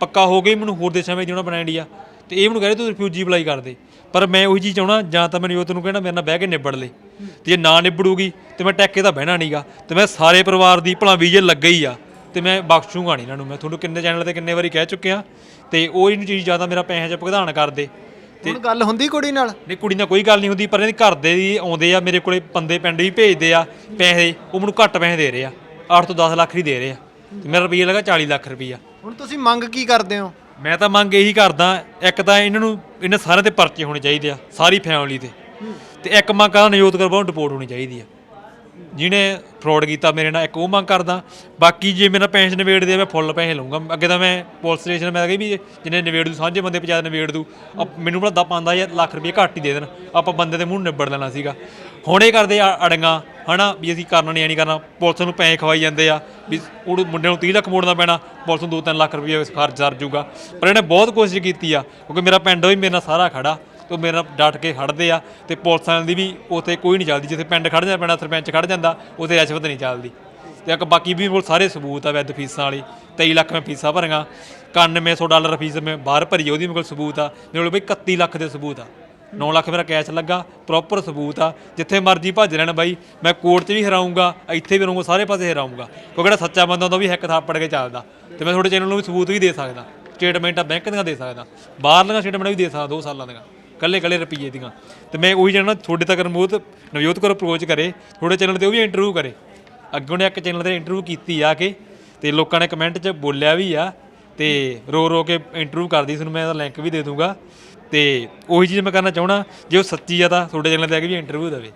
ਪੱਕਾ ਹੋ ਗਈ ਮੈਨੂੰ ਹੋਰ ਦੇਸ਼ਾਂ ਵਿੱਚ ਜਿਉਣਾ ਬਣਾ ਇੰਡੀਆ ਤੇ ਇਹ ਮੈਨੂੰ ਕਹਿ ਰਿਹਾ, ਤੂੰ ਰਿਫਿਊਜੀ ਅਪਲਾਈ ਕਰ ਦੇ। ਪਰ ਮੈਂ ਉਹੀ ਚੀਜ਼ ਚਾਹਣਾ ਜਾਂ ਤਾਂ ਮੈਨੂੰ ਉਹ ਤੈਨੂੰ ਕਹਿਣਾ ਮੇਰੇ ਨਾਲ ਬਹਿ ਕੇ ਨਿਬੜ ਲੈ। ਤੇ ਜੇ ਨਾ ਨਿਬੜੂਗੀ ਤੇ ਮੈਂ ਟੈਕੇ ਤਾਂ ਬਹਿਣਾ ਨਹੀਂਗਾ ਤੇ ਮੈਂ ਸਾਰੇ ਪਰਿਵਾਰ ਦੀ ਭਲਾ ਵੀਜ਼ੇ ਲੱਗੇ ਹੀ ਆ। ਤੇ ਮੈਂ ਬਖਸ਼ੂਗਾ ਨਹੀਂ ਇਹਨਾਂ ਨੂੰ। ਮੈਂ ਤੁਹਾਨੂੰ ਕਿੰਨੇ ਚੈਨਲ ਤੇ ਕਿੰਨੇ ਵਾਰੀ ਕਹਿ ਚੁੱਕਿਆ। ਤੇ ਉਹ ਇਹਨੂੰ ਚੀਜ਼ ਜ਼ਿਆਦਾ ਮੇਰਾ ਪੈਸੇ 'ਚ ਭੁਗਤਾਨ ਕਰਦੇ। ਹੁਣ ਗੱਲ ਹੁੰਦੀ ਕੁੜੀ ਨਾਲ? ਨਹੀਂ ਕੁੜੀ ਨਾਲ ਕੋਈ ਗੱਲ ਨਹੀਂ ਹੁੰਦੀ ਪਰ ਇਹਦੇ ਘਰ ਦੇ ਵੀ ਆਉਂਦੇ ਆ ਮੇਰੇ ਕੋਲੇ ਬੰਦੇ ਪਿੰਡ ਵੀ ਭੇਜਦੇ ਆ ਪੈਸੇ। ਉਹ ਮੈਨੂੰ ਘੱਟ ਪੈਸੇ ਦੇ ਰਹੇ ਆ। 8 ਤੋਂ 10 ਲੱਖ ਹੀ ਦੇ ਰਹੇ ਆ। ਤੇ ਮੇਰਾ ਰੁਪਈਆ ਲੱਗਾ 40 ਲੱਖ ਰੁਪਈਆ। ਹੁਣ ਤੁਸੀਂ ਮੰਗ ਕੀ ਕਰਦੇ ਹੋ? ਮੈਂ ਤਾਂ ਮੰਗ ਇਹੀ ਕਰਦਾ, ਇੱਕ ਤਾਂ ਇਹਨਾਂ ਨੂੰ, ਇਹਨਾਂ ਸਾਰਿਆਂ 'ਤੇ ਪਰਚੇ ਹੋਣੇ ਚਾਹੀਦੇ ਆ, ਸਾਰੀ ਫੈਮਿਲੀ 'ਤੇ। ਤੇ ਇੱਕ ਮੰਗ ਕਰਦਾ ਨਿਯੋਤ ਕਰਵਾਉਣ ਰਿਪੋਰਟ ਹੋਣੀ ਚਾਹੀਦੀ ਆ। ਜਿਹਨੇ ਫਰਾਡ ਕੀਤਾ, ਮੇਰੇ ਨਾਲ ਇੱਕ ਉਹ ਮੰਗ ਕਰਦਾ। ਬਾਕੀ ਜੇ ਮੇਰਾ ਪੈਨਸ਼ਨ ਨਿਬੇੜਦੇ ਆ ਮੈਂ ਫੁੱਲ ਪੈਸੇ ਲਵਾਂਗਾ ਅੱਗੇ ਤਾਂ ਮੈਂ ਪੁਲਿਸ ਸਟੇਸ਼ਨ ਮੈਂ ਕਹੀ ਵੀ ਜਿਹਨੇ ਨਿਬੇੜ ਦੂ ਸਾਂਝੇ ਬੰਦੇ ਪੰਚਾਇਤ ਨਿਬੇੜ ਦੂ ਆਪ- ਮੈਨੂੰ ਭਲਾ ਦਾ 5000 ਲੱਖ ਰੁਪਏ ਘੱਟ ਹੀ ਦੇ ਦੇਣ। ਆਪਾਂ ਬੰਦੇ ਦੇ ਮੂੰਹ ਨਿਬੜ ਲੈਣਾ ਸੀਗਾ। ਹੁਣੇ ਕਰਦੇ ਆ ਅੜੀਆਂ ਹਨਾ, ਵੀ ਅਸੀਂ ਕਰਨਾ ਨਹੀਂ, ਐ ਨਹੀਂ ਕਰਨਾ। ਪੁਲਿਸ ਨੂੰ ਪੈਸੇ ਖਵਾਈ ਜਾਂਦੇ ਆ, ਵੀ ਉਹ ਮੁੰਡੇ ਨੂੰ 30 ਲੱਖ ਮੋੜਨਾ ਪੈਣਾ, ਪੁਲਿਸ ਨੂੰ 2-3 ਲੱਖ ਰੁਪਏ ਖਰਚ ਸਰ ਜੂਗਾ। ਪਰ ਇਹਨੇ ਬਹੁਤ ਕੋਸ਼ਿਸ਼ ਕੀਤੀ ਆ, ਕਿਉਂਕਿ ਮੇਰਾ ਪਿੰਡ ਵੀ ਮੇਰੇ ਨਾਲ ਸਾਰਾ ਖੜਾ, ਤੇ ਉਹ ਮੇਰੇ ਨਾਲ ਡਟ ਕੇ ਖੜਦੇ ਆ, ਤੇ ਪੁਲਿਸਾਂ ਦੀ ਵੀ ਉੱਥੇ ਕੋਈ ਨਹੀਂ ਚੱਲਦੀ, ਜਿੱਥੇ ਪਿੰਡ ਖੜ ਜਾਂਦਾ, ਪਿੰਡ ਸਰਪੰਚ ਖੜ ਜਾਂਦਾ, ਉੱਥੇ ਰਿਸ਼ਵਤ ਨਹੀਂ ਚੱਲਦੀ। ਤੇ ਇੱਕ ਬਾਕੀ ਵੀ ਕੋਲ ਸਾਰੇ ਸਬੂਤ ਆ ਵੈਦ ਫੀਸਾਂ ਵਾਲੀ 23 ਲੱਖ ਮੈਂ ਫੀਸਾਂ ਭਰੀਆਂ 9100 ਡਾਲਰ ਫੀਸ ਮੈਂ ਬਾਹਰ ਭਰੀ ਉਹਦੀ ਮੇਰੇ ਕੋਲ ਸਬੂਤ ਆ, ਮੇਰੇ ਕੋਲ ਬਈ 31 ਲੱਖ ਦੇ ਸਬੂਤ ਆ। 9 ਲੱਖ ਮੇਰਾ ਕੈਸ਼ ਲੱਗਾ ਪ੍ਰੋਪਰ ਸਬੂਤ ਆ। ਜਿੱਥੇ ਮਰਜ਼ੀ ਭੱਜ ਲੈਣ ਬਾਈ, ਮੈਂ ਕੋਰਟ 'ਚ ਵੀ ਹਰਾਉਂਗਾ ਇੱਥੇ ਵੀ ਰਹੂੰਗਾ, ਸਾਰੇ ਪਾਸੇ ਹਰਾਉਂਗਾ ਕਿਉਂਕਿ ਜਿਹੜਾ ਸੱਚਾ ਬੰਦਾ ਹੁੰਦਾ, ਉਹ ਵੀ ਇੱਕ ਥਾਪੜ ਕੇ ਚੱਲਦਾ। ਤੇ ਮੈਂ ਤੁਹਾਡੇ ਚੈਨਲ ਨੂੰ ਵੀ ਸਬੂਤ ਵੀ ਦੇ ਸਕਦਾ। ਸਟੇਟਮੈਂਟਾਂ ਬੈਂਕ ਦੀਆਂ ਦੇ ਸਕਦਾ। ਬਾਹਰਲੀਆਂ ਸਟੇਟਮੈਂਟਾਂ ਵੀ ਦੇ ਸਕਦਾ 2 ਸਾਲਾਂ ਦੀਆਂ। ਕੱਲੇ ਕੱਲੇ ਰੁਪਈਏ ਦੀਆਂ। ਤੇ ਮੈਂ ਉਹੀ ਜਾਣਾ ਤੁਹਾਡੇ ਤੱਕ ਨਵਜੋਤ ਨਵਜੋਤ ਕੋਲ ਅਪਰੋਚ ਕਰੇ, ਤੁਹਾਡੇ ਚੈਨਲ ਤੇ ਉਹ ਵੀ ਇੰਟਰਵਿਊ ਕਰੇ। ਅੱਗੋਂ ਨੇ ਇੱਕ ਚੈਨਲ ਤੇ ਇੰਟਰਵਿਊ ਕੀਤੀ ਆ ਕੇ, ਤੇ ਲੋਕਾਂ ਨੇ ਕਮੈਂਟ 'ਚ ਬੋਲਿਆ ਵੀ ਆ, ਤੇ ਰੋ ਰੋ ਕੇ ਇੰਟਰਵਿਊ ਕਰਦੀ ਤੁਹਾਨੂੰ ਮੈਂ ਇਹਦਾ ਲਿੰਕ ਵੀ ਦੇ ਦੂੰਗਾ। ਤੇ ਉਹੀ ਚੀਜ਼ ਮੈਂ ਕਰਨਾ ਚਾਹਣਾ ਜੇ ਉਹ ਸੱਚੀ ਆ ਤਾਂ ਤੁਹਾਡੇ ਚੈਨਲ ਤੇ ਆ ਕੇ ਵੀ ਇੰਟਰਵਿਊ ਦੇਵੇ।